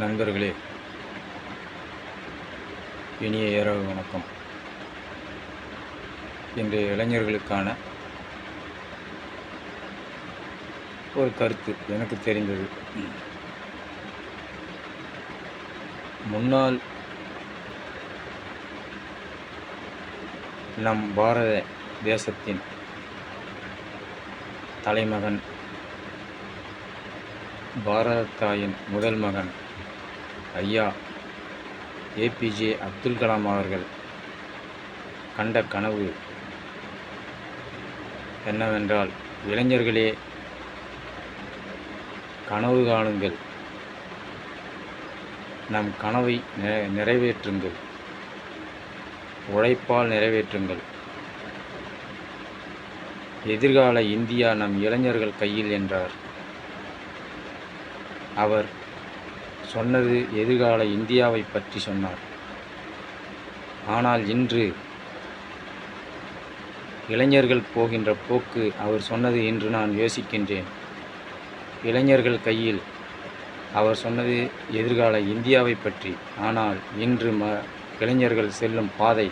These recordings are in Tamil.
நண்பர்களே இனிய இரவு வணக்கம். இன்றைய இளைஞர்களுக்கான ஒரு கருத்து எனக்கு தெரிந்தது. முன்னாள் நம் பாரத தேசத்தின் தலைமகன் பாரத தாயின் முதல் மகன் ஐயா ஏபிஜே அப்துல் கலாம் அவர்கள் கண்ட கனவு என்னவென்றால் இளைஞர்களே கனவு காணுங்கள். நம் கனவை நிறை நிறைவேற்றுங்கள். உழைப்பால் நிறைவேற்றுங்கள். எதிர்கால இந்தியா நம் இளைஞர்கள் கையில் என்றார். அவர் சொன்னது எதிர்கால இந்தியாவை பற்றி சொன்னார். ஆனால் இன்று இளைஞர்கள் போகின்ற போக்கு அவர் சொன்னது இன்று நான் யோசிக்கின்றேன். இளைஞர்கள் கையில் அவர் சொன்னது எதிர்கால இந்தியாவை பற்றி. ஆனால் இன்று ம இளைஞர்கள் செல்லும் பாதை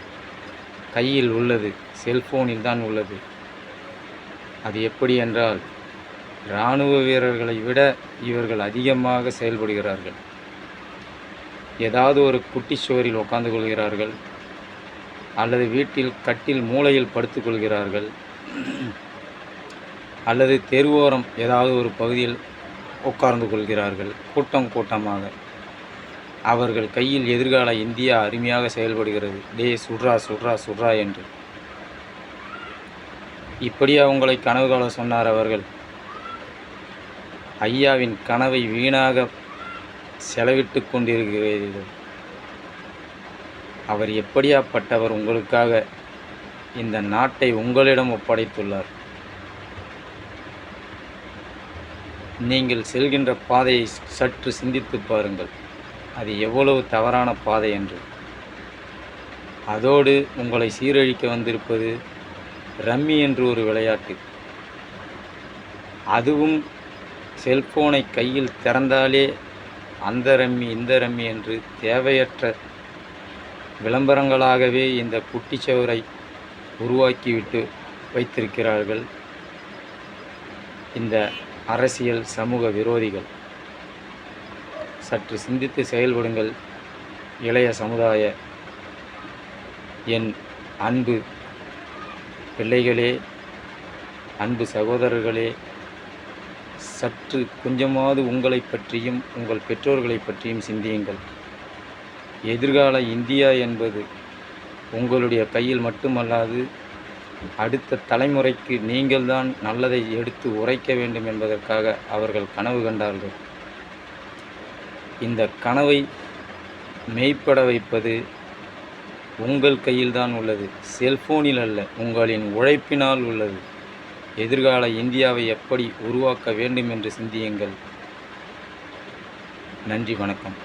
கையில் உள்ளது செல்போனில் தான் உள்ளது. அது எப்படி என்றால் இராணுவ வீரர்களை விட இவர்கள் அதிகமாக செயல்படுகிறார்கள். ஏதாவது ஒரு குட்டி சுவரில் உட்கார்ந்து கொள்கிறார்கள். அல்லது வீட்டில் கட்டில் மூளையில் படுத்துக்கொள்கிறார்கள் அல்லது தெருவோரம் ஏதாவது ஒரு பகுதியில் உட்கார்ந்து கொள்கிறார்கள். கூட்டம் கூட்டமாக. அவர்கள் கையில் எதிர்கால இந்தியா அருமையாக செயல்படுகிறது. டே சுட்ரா சுட்ரா சுட்ரா என்று. இப்படியா உங்களை கனவு கால சொன்னார் அவர்கள். ஐயாவின் கனவை வீணாக செலவிட்டு கொண்டிருக்கிறீர்கள். அவர் எப்படியாப்பட்டவர் உங்களுக்காக இந்த நாட்டை உங்களிடம் ஒப்படைத்துள்ளார்? நீங்கள் செல்கின்ற பாதையை சற்று சிந்தித்து பாருங்கள். அது எவ்வளவு தவறான பாதை என்று. அதோடு உங்களை சீரழிக்க வந்திருப்பது ரம்மி என்று ஒரு விளையாட்டு. அதுவும் செல்போனை கையில் திறந்தாலே அந்த ரம்மி இந்த ரம்மி என்று தேவையற்ற விளம்பரங்களாகவே இந்த குட்டிச்சவரை உருவாக்கிவிட்டு வைத்திருக்கிறார்கள் இந்த அரசியல் சமூக விரோதிகள். சற்று சிந்தித்து செயல்படுங்கள் இளைய சமுதாய. என் அன்பு பிள்ளைகளே அன்பு சகோதரர்களே சற்று கொஞ்சமாவது உங்களை பற்றியும் உங்கள் பெற்றோர்களை பற்றியும் சிந்தியுங்கள். எதிர்கால இந்தியா என்பது உங்களுடைய கையில் மட்டுமல்லாது அடுத்த தலைமுறைக்கு நீங்கள்தான் நல்லதை எடுத்து உரைக்க வேண்டும் என்பதற்காக அவர்கள் கனவு கண்டார்கள். இந்த கனவை மெய்ப்பட வைப்பது உங்கள் கையில்தான் உள்ளது. செல்போனில் அல்ல உங்களின் உழைப்பினால் உள்ளது. எதிர்கால இந்தியாவை எப்படி உருவாக்க வேண்டும் என்று சிந்தியுங்கள். நன்றி வணக்கம்.